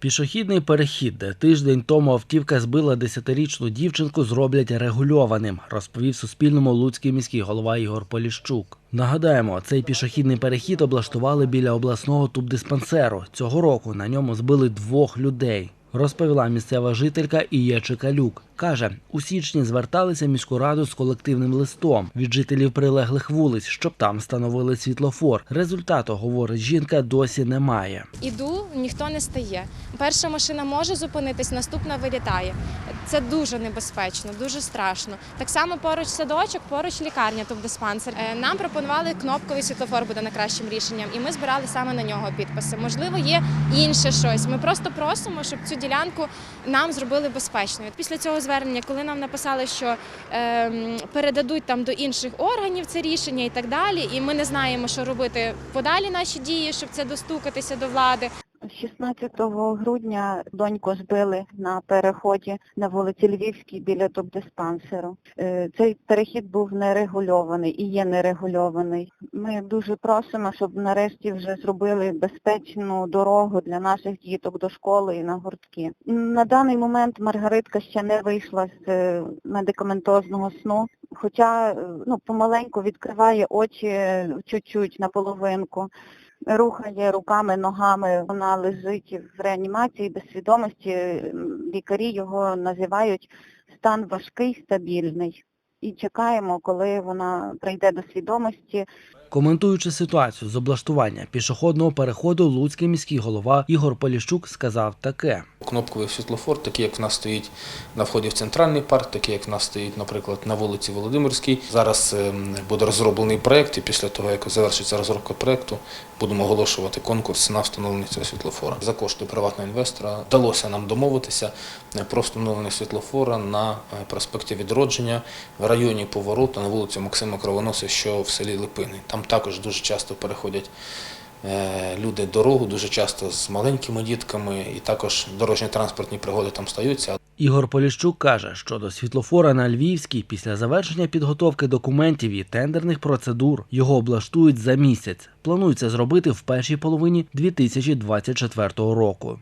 Пішохідний перехід, де тиждень тому автівка збила десятирічну дівчинку, зроблять регульованим, розповів Суспільному Луцький міський голова Ігор Поліщук. Нагадаємо, цей пішохідний перехід облаштували біля обласного тубдиспансеру. Цього року на ньому збили двох людей. Розповіла місцева жителька Ія Чекалюк. Каже, у січні зверталися міську раду з колективним листом від жителів прилеглих вулиць, щоб там встановили світлофор. Результату, говорить жінка, досі немає. Іду, ніхто не стає. Перша машина може зупинитись, наступна вилітає. Це дуже небезпечно, дуже страшно. Так само поруч садочок, поруч лікарня, тобто диспансер. Е, Нам пропонували кнопковий світлофор буде найкращим рішенням, і ми збирали саме на нього підписи. Можливо, є інше щось. Ми просто просимо, щоб цю ділянку нам зробили безпечною. Після цього звернення, коли нам написали, що е, передадуть там до інших органів це рішення і так далі, і ми не знаємо, що робити подалі наші дії, щоб це достукатися до влади. 16 грудня доньку збили на переході на вулиці Львівській біля тубдиспансеру. Е, Цей перехід був нерегульований і є нерегульований. Ми дуже просимо, щоб нарешті вже зробили безпечну дорогу для наших діток до школи і на гуртки. На даний момент Маргаритка ще не вийшла з е, медикаментозного сну, хоча е, ну, помаленьку відкриває очі чуть-чуть наполовинку рухає руками, ногами, вона лежить в реанімації без свідомості. Лікарі його називають стан важкий, стабільний. І чекаємо, коли вона прийде до свідомості. Коментуючи ситуацію з облаштування пішохідного переходу, Луцький міський голова Ігор Поліщук сказав таке. Кнопковий світлофор, такий як в нас стоїть на вході в центральний парк, такий як в нас стоїть, наприклад, на вулиці Володимирській. Зараз ем, буде розроблений проєкт, і після того, як завершиться розробка проєкту, будемо оголошувати конкурс на встановлення цього світлофора. За кошти приватного інвестора вдалося нам домовитися е, про встановлення світлофора на е, проспекті Відродження в районі повороту на вулиці Максима Кровоноса, що в селі Липини. Там також дуже часто переходять е, люди дорогу, дуже часто з маленькими дітками, і також дорожньо-транспортні пригоди там стаються. Ігор Поліщук каже, що до світлофора на Львівській після завершення підготовки документів і тендерних процедур його облаштують за місяць. Планується зробити в першій половині 2024 року.